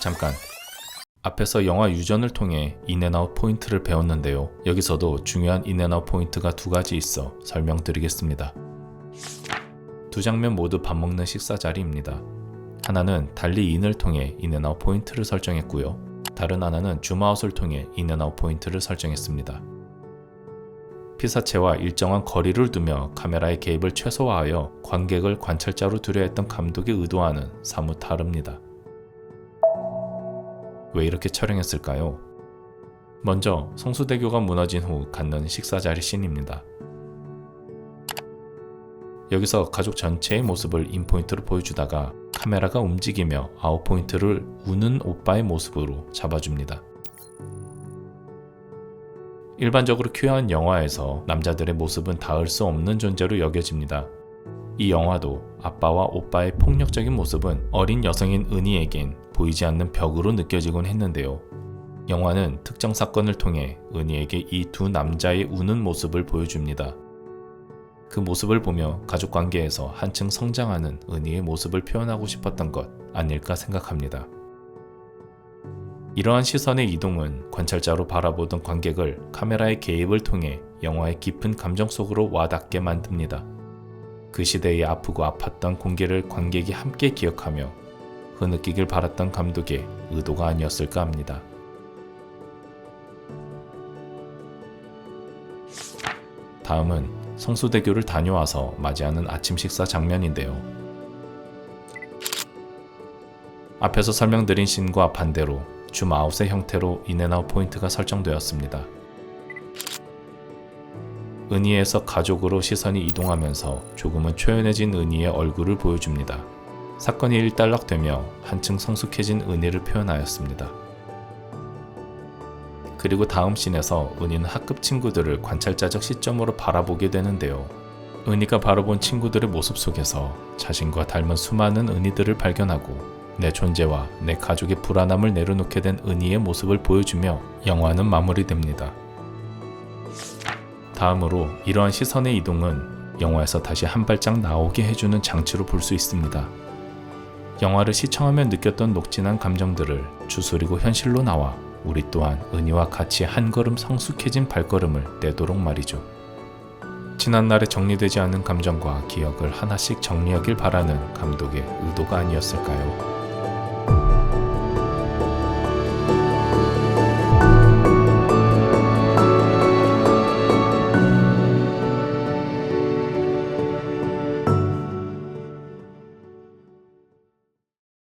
잠깐. 앞에서 영화 유전을 통해 인앤아웃 포인트를 배웠는데요. 여기서도 중요한 인앤아웃 포인트가 두 가지 있어 설명드리겠습니다. 두 장면 모두 밥 먹는 식사 자리입니다. 하나는 달리 인을 통해 인앤아웃 포인트를 설정했고요. 다른 하나는 줌아웃을 통해 인앤아웃 포인트를 설정했습니다. 피사체와 일정한 거리를 두며 카메라의 개입을 최소화하여 관객을 관찰자로 두려 했던 감독의 의도와는 사뭇 다릅니다. 왜 이렇게 촬영했을까요? 먼저 성수대교가 무너진 후 갖는 식사 자리 씬입니다. 여기서 가족 전체의 모습을 인포인트로 보여주다가 카메라가 움직이며 아웃포인트를 우는 오빠의 모습으로 잡아줍니다. 일반적으로 큐어한 영화에서 남자들의 모습은 닿을 수 없는 존재로 여겨집니다. 이 영화도 아빠와 오빠의 폭력적인 모습은 어린 여성인 은희에겐 보이지 않는 벽으로 느껴지곤 했는데요. 영화는 특정 사건을 통해 은희에게 이 두 남자의 우는 모습을 보여줍니다. 그 모습을 보며 가족 관계에서 한층 성장하는 은희의 모습을 표현하고 싶었던 것 아닐까 생각합니다. 이러한 시선의 이동은 관찰자로 바라보던 관객을 카메라의 개입을 통해 영화의 깊은 감정 속으로 와닿게 만듭니다. 그 시대에 아프고 아팠던 공기를 관객이 함께 기억하며 흐느끼길 바랐던 감독의 의도가 아니었을까 합니다. 다음은 성수대교를 다녀와서 맞이하는 아침 식사 장면인데요. 앞에서 설명드린 씬과 반대로 줌 아웃의 형태로 인앤아웃 포인트가 설정되었습니다. 은희에서 가족으로 시선이 이동하면서 조금은 초연해진 은희의 얼굴을 보여줍니다. 사건이 일단락되며 한층 성숙해진 은희를 표현하였습니다. 그리고 다음 씬에서 은희는 학급 친구들을 관찰자적 시점으로 바라보게 되는데요. 은희가 바라본 친구들의 모습 속에서 자신과 닮은 수많은 은희들을 발견하고 내 존재와 내 가족의 불안함을 내려놓게 된 은희의 모습을 보여주며 영화는 마무리됩니다. 다음으로 이러한 시선의 이동은 영화에서 다시 한 발짝 나오게 해주는 장치로 볼 수 있습니다. 영화를 시청하며 느꼈던 녹진한 감정들을 추스리고 현실로 나와 우리 또한 은희와 같이 한 걸음 성숙해진 발걸음을 떼도록 말이죠. 지난날에 정리되지 않은 감정과 기억을 하나씩 정리하길 바라는 감독의 의도가 아니었을까요?